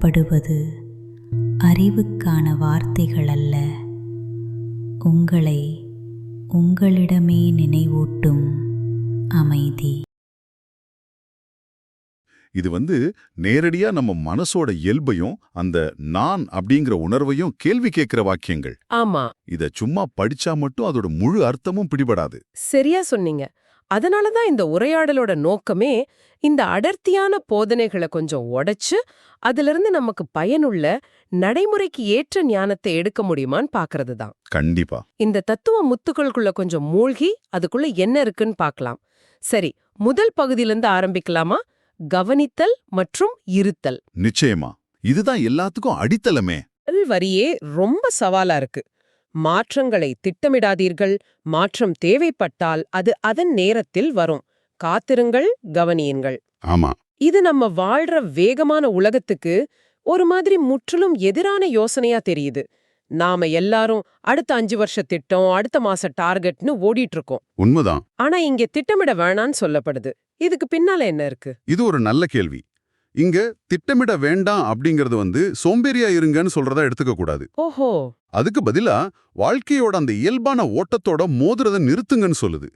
சொல்லப்படுவது அறிவுக்கான வார்த்தைகள் அல்ல உங்களை உங்களிடமே நினைவூட்டும் அமைதி. இது வந்து நேரடியா நம்ம மனசோட இயல்பையும் அந்த நான் அப்படிங்கிற உணர்வையும் கேள்வி கேட்கிற வாக்கியங்கள். ஆமா. இத சும்மா படிச்சா மட்டும் அதோட முழு அர்த்தமும் பிடிபடாது. சரியா சொன்னீங்க. அதனால தான் இந்த உரையாடலோட நோக்கமே இந்த அடர்த்தியான போதனைகளை கொஞ்சம் உடைச்சு அதிலிருந்து நமக்கு பயனுள்ள நடைமுறைக்கு ஏற்ற ஞானத்தை எடுக்க முடியுமான்னு பாக்குறது தான் கண்டிப்பா. இந்த தத்துவ முத்துக்களுக்குள்ள கொஞ்சம் மூழ்கி அதுக்குள்ள என்ன இருக்குன்னு பார்க்கலாம் சரி முதல் பகுதியிலிருந்து ஆரம்பிக்கலாமா? கவனித்தல் மற்றும் இருத்தல். நிச்சயமா. இதுதான் எல்லாத்துக்கும் அடித்தளமே. வரியே ரொம்ப சவாலா இருக்கு. மாற்றங்களை திட்டமிடாதீர்கள். மாற்றம் தேவைப்பட்டால் அது அதன் நேரத்தில் வரும். காத்திருங்கள் கவனியுங்கள். ஆமா. இது நம்ம வாழ்ற வேகமான உலகத்துக்கு ஒரு மாதிரி முற்றிலும் எதிரான யோசனையா தெரியுது. நாம எல்லாரும் அடுத்த அஞ்சு வருஷ திட்டம் அடுத்த மாச டார்கெட்னு ஓடிட்டு இருக்கோம் உண்மைதான். ஆனா இங்க திட்டமிட வேணான்னு சொல்லப்படுது. இதுக்கு பின்னால என்ன இருக்கு? இது ஒரு நல்ல கேள்வி. இங்க திட்டமிட வேண்டாம் அப்படிங்கறது வந்து சோம்பேறியா இருங்கன்னு சொல்றதா எடுத்துக்க கூடாது. ஓஹோ. அதுக்கு பதிலா வாழ்க்கையோட அந்த இயல்பான ஓட்டத்தோட மோதுறத நிறுத்துங்கன்னு சொல்லுது.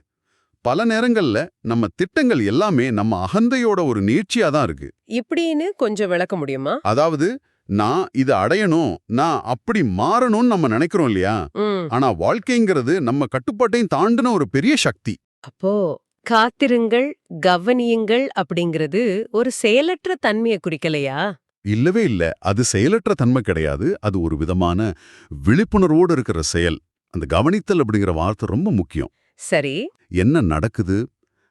பல நேரங்கள்ல நம்ம திட்டங்கள் எல்லாமே நம்ம அகந்தையோட ஒரு நீட்சியா தான் இருக்கு. இப்படின்னு கொஞ்சம் விளக்க முடியுமா? அதாவது நான் இதை அடையணும் நான் அப்படி மாறணும்னு நம்ம நினைக்கிறோம் இல்லையா? ஆனா வாழ்க்கைங்கிறது நம்ம கட்டுப்பாட்டையும் தாண்டின ஒரு பெரிய சக்தி. அப்போ காத்திருங்கள் கவனியுங்கள் அப்படிங்கிறது ஒரு செயலற்ற தன்மையை குறிக்கலையா? இல்லவே இல்ல. அது செயலற்ற தன்மை கிடையாது. அது ஒரு விதமான விழிப்புணர்வோடு இருக்கிற செயல். அந்த கவனித்தல் அப்படிங்கிற வார்த்தை ரொம்ப முக்கியம். சரி. என்ன நடக்குது?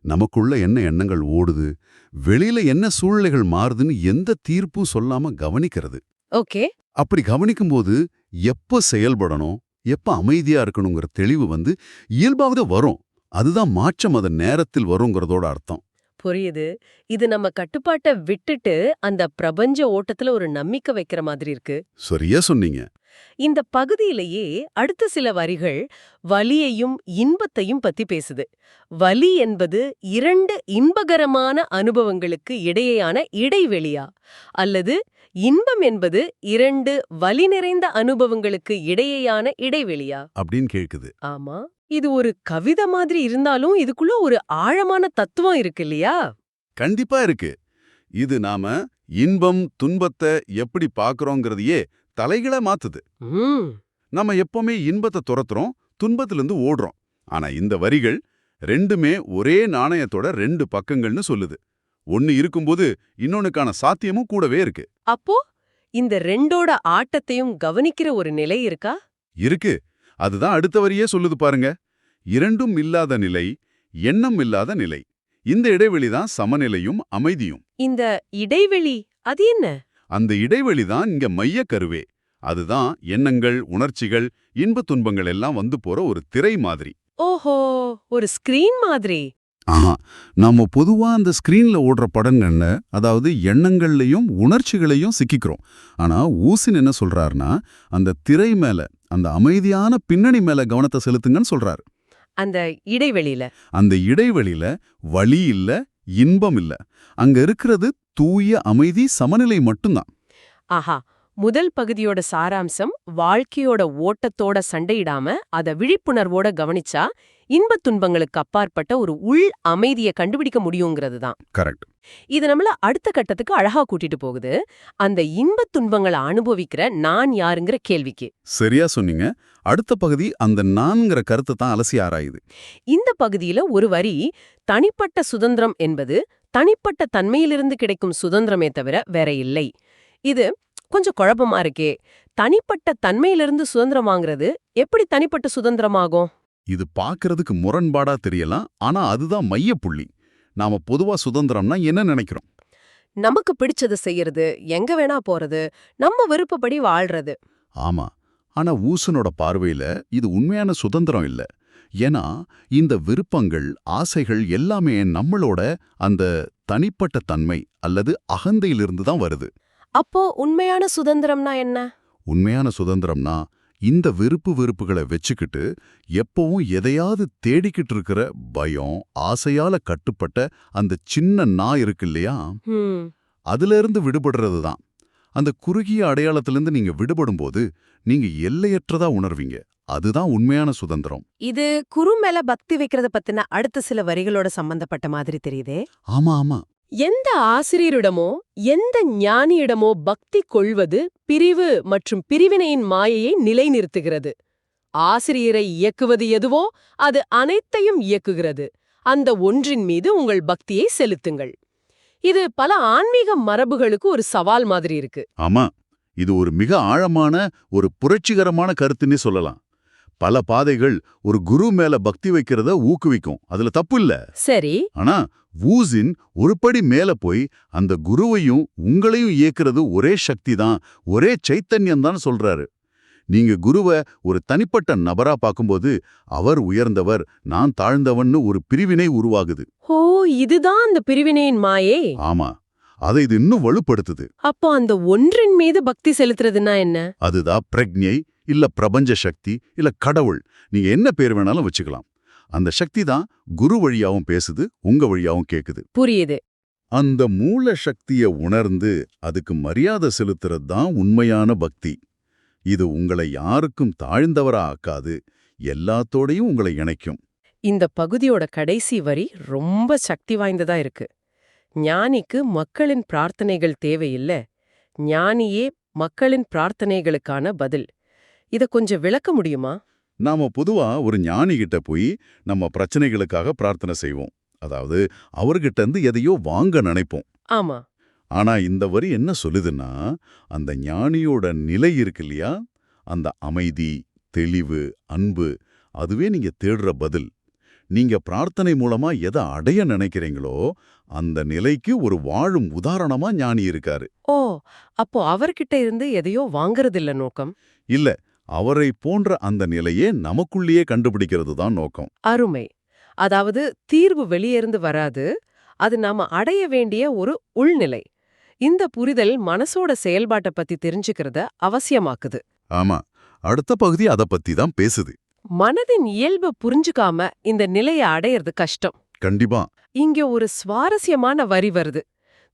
நமக்குள்ள என்ன எண்ணங்கள் ஓடுது? வெளியில என்ன சூழ்நிலைகள் மாறுதுன்னு எந்த தீர்ப்பும் சொல்லாம கவனிக்கிறது. ஓகே. அப்படி கவனிக்கும்போது எப்ப செயல்படணும்? எப்ப அமைதியா இருக்கணுங்கிற தெளிவு வந்து இயல்பாவது வரும். அதுதான் மாற்றம் அதன் நேரத்தில் வருங்கிறதோட அர்த்தம். புரியுது. இது நம்ம கட்டுப்பாட்டை விட்டுட்டு அந்த பிரபஞ்ச ஓட்டத்துல ஒரு நம்பிக்கை வைக்கிற மாதிரி இருக்கு. சரியா சொன்னீங்க. இந்த பகுதியிலேயே அடுத்த சில வரிகள் வலியையும் இன்பத்தையும் பத்தி பேசுது. வலி என்பது இரண்டு இன்பகரமான அனுபவங்களுக்கு இடையேயான இடைவெளியா? அல்லது இன்பம் என்பது இரண்டு வலி நிறைந்த அனுபவங்களுக்கு இடையேயான இடைவெளியா? அப்படின்னு கேக்குது. ஆமா. இது ஒரு கவிதை மாதிரி இருந்தாலும் இதுக்குள்ள ஒரு ஆழமான தத்துவம் இருக்கு இல்லையா? கண்டிப்பா இருக்கு. இது நாம இன்பம் துன்பத்தை எப்படி பாக்குறோங்கிறதையே தலைகளை மாத்துது. நம்ம எப்பவுமே இன்பத்தை துரத்துறோம் துன்பத்திலிருந்து ஓடுறோம். ஆனா இந்த வரிகள் ரெண்டுமே ஒரே நாணயத்தோட ரெண்டு பக்கங்கள்னு சொல்லுது. ஒன்னு இருக்கும்போது இன்னொன்னுக்கான சாத்தியமும் கூடவே இருக்கு. அப்போ இந்த ரெண்டோட ஆட்டத்தையும் கவனிக்கிற ஒரு நிலை இருக்கா? இருக்கு. அதுதான் அடுத்த வரியே சொல்லுது பாருங்க. இரண்டும் இல்லாத நிலை எண்ணம் இல்லாத நிலை. இந்த இடைவெளி தான் சமநிலையும் அமைதியும். இந்த இடைவெளி அது என்ன? அந்த இடைவெளி தான் இங்க மைய கருவே. அதுதான் எண்ணங்கள் உணர்ச்சிகள் இன்பத் துன்பங்கள் எல்லாம் வந்து போற ஒரு திரை மாதிரி. ஓஹோ ஒரு ஸ்கிரீன் மாதிரி. ஆஹா நாம பொதுவா அந்த ஸ்கிரீன்ல ஓடுற படங்கள்ல அதாவது எண்ணங்கள்லயும் உணர்ச்சிகளையும் சிக்கிக்கிறோம். ஆனா ஊசின் என்ன சொல்றாருன்னா அந்த திரை மேல அந்த அமைதியான பின்னணி மேல கவனத்தை செலுத்துங்கன்னு சொல்றாரு. அந்த இடைவெளியில. அந்த இடைவெளியில வலி இல்ல இன்பம் இல்ல. அங்க இருக்கிறது தூய அமைதி சமநிலை மட்டும்தான். ஆஹா முதல் பகுதியோட சாராம்சம் வாழ்க்கையோட ஓட்டத்தோட சண்டையிடாம அத விழிப்புணர்வோட கவனிச்சா இன்பத் துன்பங்களுக்கு அப்பாற்பட்ட ஒரு உள் அமைதியை கண்டுபிடிக்க முடியுங்கிறது தான் கரெக்ட். இது நம்மள அடுத்த கட்டத்துக்கு அழகா கூட்டிட்டு போகுது. அந்த இன்பத் துன்பங்களை அனுபவிக்கிற நான் யாருங்கிற கேள்விக்கு. சரியா சொன்னீங்க. அடுத்த பகுதி அந்த நான்கிற கருத்தை தான் அலசி ஆராயுது. இந்த பகுதியில ஒரு வரி தனிப்பட்ட சுதந்திரம் என்பது தனிப்பட்ட தன்மையிலிருந்து கிடைக்கும் சுதந்திரமே தவிர வேற இல்லை. இது கொஞ்சம் குழப்பமா இருக்கே. தனிப்பட்ட தன்மையிலிருந்து சுதந்திரம் வாங்குறது எப்படி தனிப்பட்ட சுதந்திரமாகும்? இது பார்க்கறதுக்கு முரண்பாடா தெரியலாம். ஆனா அதுதான் மையப்புள்ளி. நாம பொதுவா சுதந்திரம்னா என்ன நினைக்கிறோம்? நமக்கு பிடிச்சது செய்யறது எங்க வேணா போறது நம்ம விருப்பப்படி வாழ்றது. ஆமா. ஆனா ஊசனோட பார்வையில இது உண்மையான சுதந்திரம் இல்ல. ஏன்னா இந்த விருப்பங்கள் ஆசைகள் எல்லாமே நம்மளோட அந்த தனிப்பட்ட தன்மை அல்லது அகந்தையிலிருந்து தான் வருது. அப்போ உண்மையான சுதந்திரம்னா என்ன? உண்மையான சுதந்திரம்னா இந்த விருப்பு வெறுப்புகளை வச்சுக்கிட்டு எப்பவும் எதையாவது தேடிக்கிட்டு இருக்கிற பயம் ஆசையால கட்டுப்பட்ட அந்த சின்ன நான் இருக்கு இல்லையா? அதுல இருந்து விடுபடுறது தான் அந்த குறுகிய அடையாளத்திலிருந்து நீங்க விடுபடும்போது நீங்க எல்லையற்றதா உணர்வீங்க. அதுதான் உண்மையான சுதந்திரம். இது குரு மேல பக்தி வைக்கிறத பத்தின அடுத்த சில வரிகளோட சம்பந்தப்பட்ட மாதிரி தெரியுதே? ஆமா ஆமா. எந்த ஆசிரியரிடமோ எந்த ஞானியிடமோ பக்தி கொள்வது பிரிவு மற்றும் பிரிவினையின் மாயையை நிலைநிறுத்துகிறது. ஆசிரியரை இயக்குவது எதுவோ அது அனைத்தையும் இயக்குகிறது. அந்த ஒன்றின் மீது உங்கள் பக்தியை செலுத்துங்கள். இது பல ஆன்மீக மரபுகளுக்கு ஒரு சவால் மாதிரி இருக்கு. ஆமா இது ஒரு மிக ஆழமான ஒரு புரட்சிகரமான கருத்துன்னு சொல்லலாம். பல பாதைகள் ஒரு குரு மேல பக்தி வைக்கிறத ஊக்குவிக்கும். அதுல தப்பு இல்ல. சரி. ஆனா வூசின் ஒரு படி மேல போய் அந்த குருவையும் உங்களையும் இயக்குறது ஒரே சக்தி தான் ஒரே சைத்தன்யம் தான் சொல்றாரு. நீங்க குருவை ஒரு தனிப்பட்ட நபரா பார்க்கும்போது அவர் உயர்ந்தவர் நான் தாழ்ந்தவன்னு ஒரு பிரிவினை உருவாகுது. ஓ இதுதான் அந்த பிரிவினையின் மாயே? ஆமா. அதை இது இன்னும் வலுப்படுத்துது. அப்போ அந்த ஒன்றின் மீது பக்தி செலுத்துறதுன்னா என்ன? அதுதான் பிரக்ஞை இல்ல பிரபஞ்ச சக்தி இல்ல கடவுள். நீங்க என்ன பேர் வேணாலும் வச்சுக்கலாம். அந்த சக்தி தான் குரு வழியாவும் பேசுது உங்க வழியாவும் கேக்குது. புரியுது. அந்த மூல சக்திய உணர்ந்து அதுக்கு மரியாதை செலுத்துறது தான் உண்மையான பக்தி. இது உங்களை யாருக்கும் தாழ்ந்தவரா ஆக்காது எல்லாத்தோடையும் உங்களை இணைக்கும். இந்த பகுதியோட கடைசி வரி ரொம்ப சக்தி வாய்ந்ததா இருக்கு. ஞானிக்கு மக்களின் பிரார்த்தனைகள் தேவையில்ல. ஞானியே மக்களின் பிரார்த்தனைகளுக்கான பதில். இத கொஞ்சம் விளக்க முடியுமா? நாம பொதுவா ஒரு ஞானி கிட்ட போய் நம்ம பிரச்சனைகளுக்காக பிரார்த்தனை செய்வோம். அதாவது அவர்கிட்ட இருந்து எதையோ வாங்க நினைப்போம். ஆமா. ஆனா இந்த வரி என்ன சொல்லுதுன்னா அந்த ஞானியோட நிலை இருக்கு இல்லையா? அந்த அமைதி தெளிவு அன்பு அதுவே நீங்க தேடுற பதில். நீங்க பிரார்த்தனை மூலமா எதை அடைய நினைக்கிறீங்களோ அந்த நிலைக்கு ஒரு வாழும் உதாரணமா ஞானி இருக்காரு. ஓ அப்போ அவர்கிட்ட இருந்து எதையோ வாங்கறதில்ல நோக்கம்? இல்ல அவரை போன்ற அந்த நிலையே நமக்குள்ளேயே கண்டுபிடிக்கிறது தான் நோக்கம். அருமை. அதாவது தீர்வு வெளியிருந்து வராது அது நாம அடைய வேண்டிய ஒரு உள்நிலை. இந்த புரிதல் மனசோட செயல்பாட்டை பத்தி தெரிஞ்சுக்கிறத அவசியமாக்குது. ஆமா. அடுத்த பகுதி அத பத்தி தான் பேசுது. மனதின் இயல்பை புரிஞ்சுக்காம இந்த நிலையை அடையிறது கஷ்டம். கண்டிப்பா. இங்க ஒரு சுவாரஸ்யமான வரி வருது.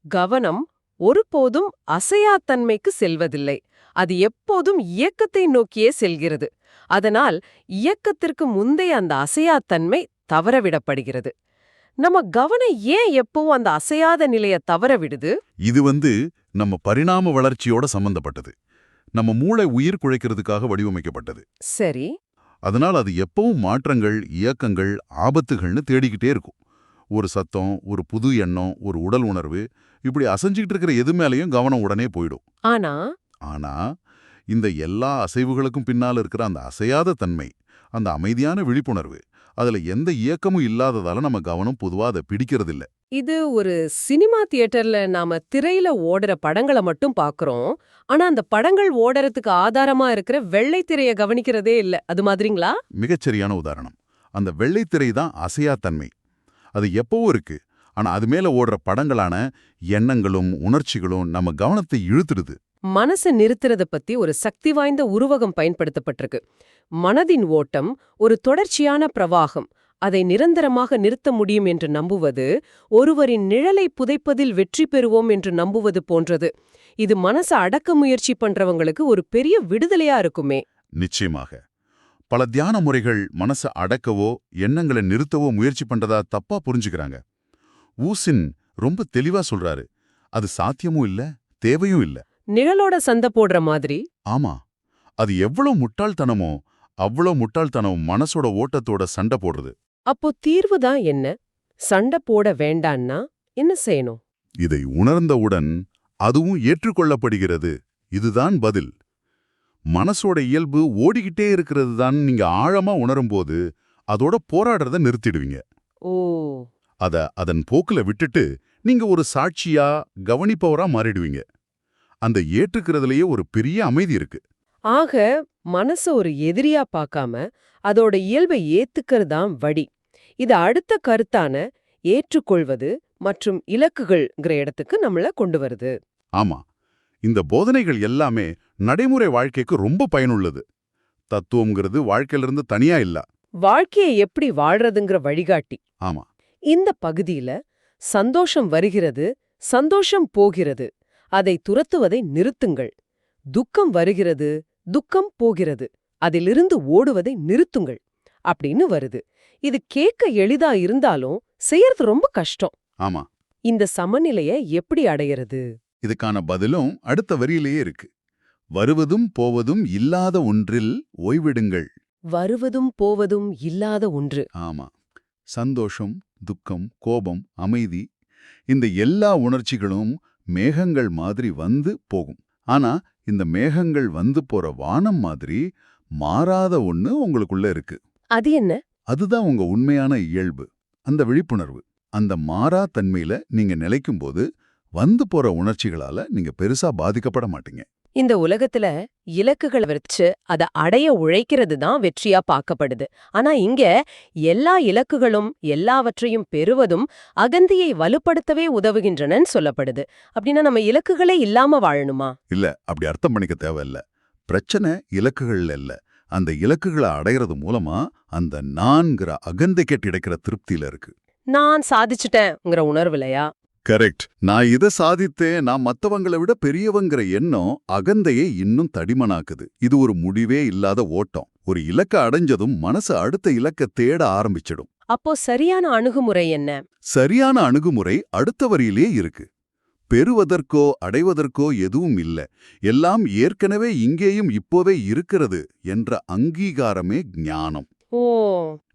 கவனம் ஒருபோதும் அசையாத்தன்மைக்கு செல்வதில்லை. அது எப்போதும் இயக்கத்தை நோக்கியே செல்கிறது. அதனால் இயக்கத்திற்கு முந்தைய அந்த அசையாத்தன்மை தவறவிடப்படுகிறது. நம்ம கவனம் ஏன் எப்பவும் அந்த அசையாத நிலைய தவற விடுது இது வந்து நம்ம பரிணாம வளர்ச்சியோட சம்பந்தப்பட்டது. நம்ம மூளை உயிர் குழைக்கிறதுக்காக வடிவமைக்கப்பட்டது. சரி. அதனால் அது எப்பவும் மாற்றங்கள் இயக்கங்கள் ஆபத்துகள்னு தேடிக்கிட்டே இருக்கும். ஒரு சத்தம் ஒரு புது எண்ணம் ஒரு உடல் உணர்வு இப்படி அசைஞ்சிக்கிட்டு இருக்கிற எது மேலேயும் கவனம் உடனே போயிடும். ஆனா ஆனா இந்த எல்லா அசைவுகளுக்கும் பின்னால் இருக்கிற அந்த அசையாத தன்மை அந்த அமைதியான விழிப்புணர்வு அதுல எந்த இயக்கமும் இல்லாததால நம்ம கவனம் பொதுவா அதை பிடிக்கிறதில்ல. இது ஒரு சினிமா தியேட்டர்ல நாம திரையில ஓடுற படங்களை மட்டும் பாக்குறோம். ஆனா அந்த படங்கள் ஓடறதுக்கு ஆதாரமா இருக்கிற வெள்ளை திரைய கவனிக்கிறதே இல்ல. அது மாதிரிங்களா? மிகச்சரியான உதாரணம். அந்த வெள்ளைத்திரை தான் அசையா தன்மை அது எப்பவும் இருக்கு. ஆனா அது மேல ஓடுற படங்களான எண்ணங்களும் உணர்ச்சிகளும் நம்ம கவனத்தை இழுத்துடுது. மனசை நிறுத்துறத பத்தி ஒரு சக்தி வாய்ந்த உருவகம் பயன்படுத்தப்பட்டிருக்கு. மனதின் ஓட்டம் ஒரு தொடர்ச்சியான பிரவாகம். அதை நிரந்தரமாக நிறுத்த முடியும் என்று நம்புவது ஒருவரின் நிழலை புதைப்பதில் வெற்றி பெறுவோம் என்று நம்புவது போன்றது. இது மனச அடக்க முயற்சி பண்றவங்களுக்கு ஒரு பெரிய விடுதலையா இருக்குமே. நிச்சயமாக. பல தியான முறைகள் மனசை அடக்கவோ எண்ணங்களை நிறுத்தவோ முயற்சி பண்றதா தப்பா புரிஞ்சுக்கிறாங்க. ஊசின் ரொம்ப தெளிவா சொல்றாரு. அது சாத்தியமும் இல்ல தேவையும் இல்ல. நிழலோட சண்டை போடுற மாதிரி. ஆமா. அது எவ்வளவு முட்டாள்தனமோ அவ்வளோ முட்டாள்தனம் மனசோட ஓட்டத்தோட சண்டை போடுறது. அப்போ தீர்வு தான் என்ன? சண்டை போட வேண்டான்னா என்ன செய்யணும்? இதை உணர்ந்தவுடன் அதுவும் ஏற்றுக்கொள்ளப்படுகிறது. இதுதான் பதில். மனசோட இயல்பு ஓடிக்கிட்டே இருக்கிறது தான் நீங்க ஆழமா உணரும்போது அதோட போராடுறத நிறுத்திடுவீங்க. ஓ. அத அதன் போக்குல விட்டுட்டு நீங்க ஒரு சாட்சியா கவனிப்பவரா மாறிடுவீங்க. அந்த ஏற்றுக்கிறதுலயே ஒரு பெரிய அமைதி இருக்கு. ஆக மனச ஒரு எதிரியா பார்க்காம அதோட இயல்பை ஏத்துக்கிறதான் வழி. இது அடுத்த கருத்தான ஏற்றுக்கொள்வது மற்றும் இலக்குகள்ங்கிற இடத்துக்கு நம்மள கொண்டு வருது. ஆமா. இந்த போதனைகள் எல்லாமே நடைமுறை வாழ்க்கைக்கு ரொம்ப பயனுள்ளது. தத்துவம்ங்கிறது வாழ்க்கையில இருந்து தனியா இல்ல. வாழ்க்கையை எப்படி வாழ்றதுங்கிற வழிகாட்டி. ஆமா. இந்த பகுதியில சந்தோஷம் வருகிறது சந்தோஷம் போகிறது. அதை துரத்துவதை நிறுத்துங்கள். துக்கம் வருகிறது துக்கம் போகிறது. அதிலிருந்து ஓடுவதை நிறுத்துங்கள். அப்படின்னு வருது. இது கேட்க எளிதா இருந்தாலும் செய்யறது ரொம்ப கஷ்டம். ஆமா. இந்த சமநிலைய எப்படி அடையறது? இதுக்கான பதிலும் அடுத்த வரியிலேயே இருக்கு. வருவதும் போவதும் இல்லாத ஒன்றில் ஓய்விடுங்கள். வருவதும் போவதும் இல்லாத ஒன்று. ஆமா. சந்தோஷம் துக்கம் கோபம் அமைதி இந்த எல்லா உணர்ச்சிகளும் மேகங்கள் மாதிரி வந்து போகும். ஆனா இந்த மேகங்கள் வந்து போற வானம் மாதிரி மாறாத ஒண்ணு உங்களுக்குள்ள இருக்கு. அது என்ன? அதுதான் உங்க உண்மையான இயல்பு அந்த விழிப்புணர்வு. அந்த மாறா தன்மையில நீங்க நிலைக்கும்போது வந்து போற உணர்ச்சிகளால நீங்க பெருசா பாதிக்கப்பட மாட்டீங்க. இந்த உலகத்துல இலக்குகள் வச்சு அத அடைய உழைக்கிறது தான் வெற்றியா பார்க்கப்படுது. ஆனா இங்க எல்லா இலக்குகளும் எல்லாவற்றையும் பெறுவதும் அகந்தியை வலுப்படுத்தவே உதவுகின்றனன்னு சொல்லப்படுது. அப்படின்னா நம்ம இலக்குகளே இல்லாம வாழணுமா? இல்ல அப்படி அர்த்தம் பண்ணிக்க தேவையில்ல. பிரச்சனை இலக்குகள்ல இல்ல. அந்த இலக்குகளை அடையிறது மூலமா அந்த நான்கிற அகந்தை கேட்டு கிடைக்கிற திருப்தியில இருக்கு. நான் சாதிச்சுட்டேங்கிற உணர்வுலையா கரெக்ட். நான் இதை சாதித்தேன் நான் மத்தவங்களை விட பெரியவங்கிற எண்ணம் அகந்தையை இன்னும் தடிமனாக்குது. இது ஒரு முடிவே இல்லாத ஓட்டம். ஒரு இலக்க அடைஞ்சதும் மனசு அடுத்த இலக்க தேட ஆரம்பிச்சிடும். அப்போ சரியான அணுகுமுறை என்ன? சரியான அணுகுமுறை அடுத்த வரியிலே இருக்கு. பெறுவதற்கோ அடைவதற்கோ எதுவும் இல்ல. எல்லாம் ஏற்கனவே இங்கேயும் இப்போவே இருக்கிறது என்ற அங்கீகாரமே ஞானம். ஓ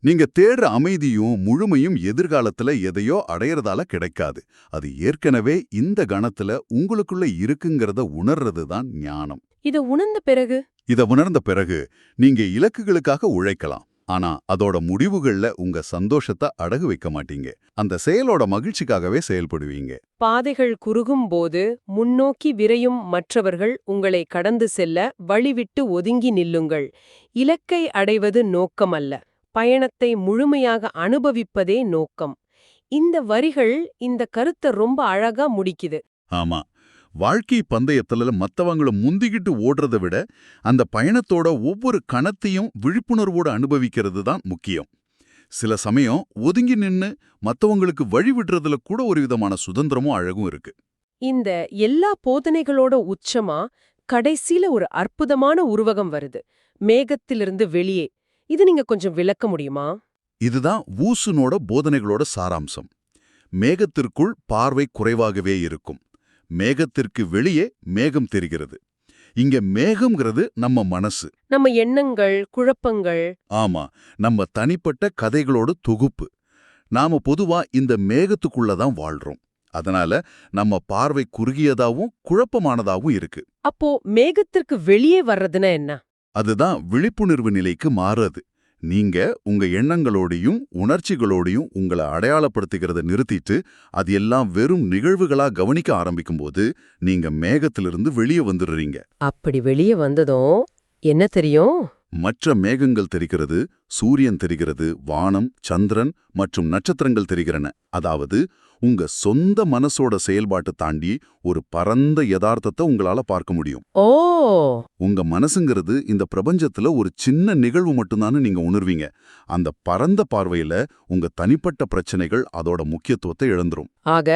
நீங்க தேடுற அமைதியும் முழுமையும் எதிர்காலத்துல எதையோ அடையறதால கிடைக்காது. அது ஏற்கனவே இந்த கணத்துல உங்களுக்குள்ள இருக்குங்கிறத உணர்றது தான் ஞானம். இத உணர்ந்த பிறகு? இத உணர்ந்த பிறகு நீங்க இலக்குகளுக்காக உழைக்கலாம். ஆனா அதோட முடிவுகள்ல உங்க சந்தோஷத்தை அடகு வைக்க மாட்டீங்க. அந்த செயலோட மகிழ்ச்சிக்காகவே செயல்படுவீங்க. பாதைகள் குறுகும் போது முன்னோக்கி விரையும் மற்றவர்கள் உங்களை கடந்து செல்ல வழிவிட்டு ஒதுங்கி நில்லுங்கள். இலக்கை அடைவது நோக்கமல்ல. பயணத்தை முழுமையாக அனுபவிப்பதே நோக்கம். இந்த வரிகள் இந்த கருத்தை ரொம்ப அழகா முடிக்குது. ஆமா. வாழ்க்கை பந்தயத்துல மத்தவங்கள முந்திக்கிட்டு ஓடுறதை விட அந்த பயணத்தோட ஒவ்வொரு கணத்தையும் விழிப்புணர்வோட அனுபவிக்கிறது தான் முக்கியம். சில சமயம் ஒதுங்கி நின்னு மத்தவங்களுக்கு வழி விடுறதுல கூட ஒரு விதமான சுதந்திரமும் அழகும் இருக்கு. இந்த எல்லா போதனைகளோட உச்சமா கடைசில ஒரு அற்புதமான உருவகம் வருது. மேகத்திலிருந்து வெளியே. இது நீங்க கொஞ்சம் விளக்க முடியுமா? இதுதான் வூசுனோட போதனைகளோட சாராம்சம். மேகத்திற்குள் பார்வை குறைவாகவே இருக்கும். மேகத்திற்கு வெளியே மேகம் தெரிகிறது. இங்க மேகம்ங்கிறது நம்ம மனசு. நம்ம எண்ணங்கள் குழப்பங்கள். ஆமா நம்ம தனிப்பட்ட கதைகளோட தொகுப்பு. நாம பொதுவா இந்த மேகத்துக்குள்ள தான் வாழ்றோம். அதனால நம்ம பார்வை குறுகியதாவும் குழப்பமானதாவும் இருக்கு. அப்போ மேகத்திற்கு வெளியே வர்றதுன்னா என்ன? அதுதான் விழிப்புணர்வு நிலைக்கு மாறுறது. நீங்க உங்க எண்ணங்களோடையும் உணர்ச்சிகளோடையும் உங்களை அடையாளப்படுத்திக்கிறத நிறுத்திட்டு அது எல்லாம் வெறும் நிகழ்வுகளா கவனிக்க ஆரம்பிக்கும்போது நீங்க மேகத்திலிருந்து வெளியே வந்துடுறீங்க. அப்படி வெளியே வந்ததும் என்ன தெரியும்? மற்ற மேகங்கள் தெரிகிறது சூரியன் தெரிகிறது வானம் சந்திரன் மற்றும் நட்சத்திரங்கள் தெரிகிறன. அதாவது உங்க சொந்த மனசோட செயல்பாட்டு தாண்டி ஒரு பரந்த யதார்த்தத்தை உங்களால பார்க்க முடியும். ஓ! உங்க மனசுங்கிறது இந்த பிரபஞ்சத்துல ஒரு சின்ன நிகழ்வு மட்டும்தான்னு நீங்க உணர்வீங்க. அந்த பரந்த பார்வையில உங்க தனிப்பட்ட பிரச்சனைகள் அதோட முக்கியத்துவத்தை இழந்துரும். ஆக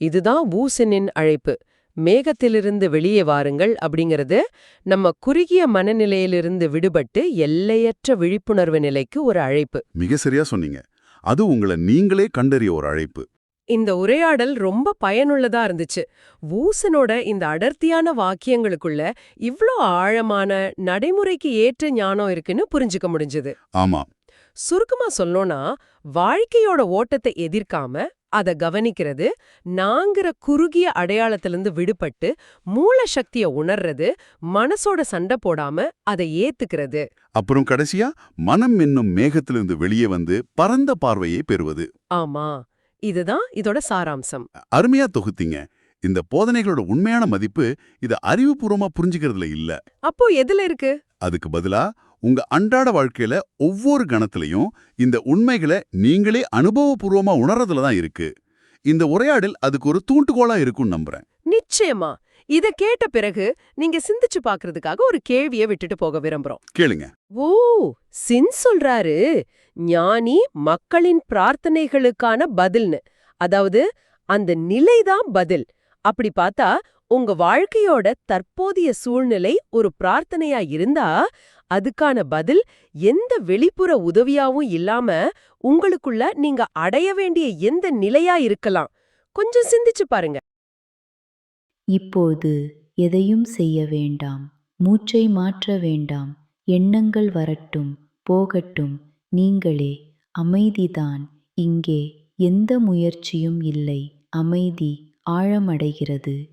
இதுதான் வூசனின் அழைப்பு. மேகத்திலிருந்து வெளியே வாருங்கள் அப்படிங்கிறது நம்ம குறுகிய மனநிலையிலிருந்து விடுபட்டு எல்லையற்ற விழிப்புணர்வு நிலைக்கு ஒரு அழைப்பு. மிக சரியா சொன்னீங்க. அது உங்களை நீங்களே கண்டறிய ஒரு அழைப்பு. இந்த உரையாடல் ரொம்ப பயனுள்ளதா இருந்துச்சு. வூசனோட இந்த அடர்த்தியான வாக்கியங்களுக்குள்ள இவ்ளோ ஆழமான நடைமுறைக்கு ஏற்ற ஞானம் இருக்குன்னு புரிஞ்சுக்க முடிஞ்சது. ஆமா. சுருக்கமா சொல்லணும்னா வாழ்க்கையோட ஓட்டத்தை எதிர்க்காம அத கவனிக்கிறது நாங்கிற குறுகிய அடையாளத்திலிருந்து விடுபட்டு மூல சக்திய உணர்றது மனசோட சண்டை போடாம அதை ஏத்துக்கிறது. அப்புறம் கடைசியா மனம் என்னும் மேகத்திலிருந்து வெளியே வந்து பரந்த பார்வையை பெறுவது. ஆமா. இதுதான் இதோட சாராம்சம். அருமையா தொகுத்தீங்க. இந்த போதனைகளோட உண்மையான மதிப்பு இத அறிவுபூர்வமா புரிஞ்சுக்கிறதுல இல்ல. அப்போ எதுல இருக்கு? அதுக்கு பதிலா உங்க அன்றாட வாழ்க்கையில ஒவ்வொரு கணத்திலையும் இந்த உண்மைகளை நீங்களே அனுபவபூர்வமா உணர்றதுல தான் இருக்கு. இந்த உரையாடல் அதுக்கு ஒரு தூண்டுகோலா இருக்கும்னு நம்புறேன். நிச்சயமா. இத கேட்ட பிறகு நீங்க சிந்திச்சு பார்க்கிறதுக்காக ஒரு கேள்வியை விட்டுட்டு போக விரும்புறோம். கேளுங்க. ஓ சின் சொல்றாரு. ஞானி மக்களின் பிரார்த்தனைகளுக்கான பதில்னு. அதாவது அந்த நிலைதான் பதில். அப்படி பார்த்தா உங்க வாழ்க்கையோட தற்போதைய சூழ்நிலை ஒரு பிரார்த்தனையா இருந்தா அதுக்கான பதில் எந்த வெளிப்புற உதவியாவும் இல்லாம உங்களுக்குள்ள நீங்க அடைய வேண்டிய எந்த நிலையா இருக்கலாம். கொஞ்சம் சிந்திச்சு பாருங்க. இப்போது எதையும் செய்ய வேண்டாம். மூச்சை மாற்ற வேண்டாம். எண்ணங்கள் வரட்டும் போகட்டும். நீங்களே அமைதிதான். இங்கே எந்த முயற்சியும் இல்லை. அமைதி ஆழமடைகிறது.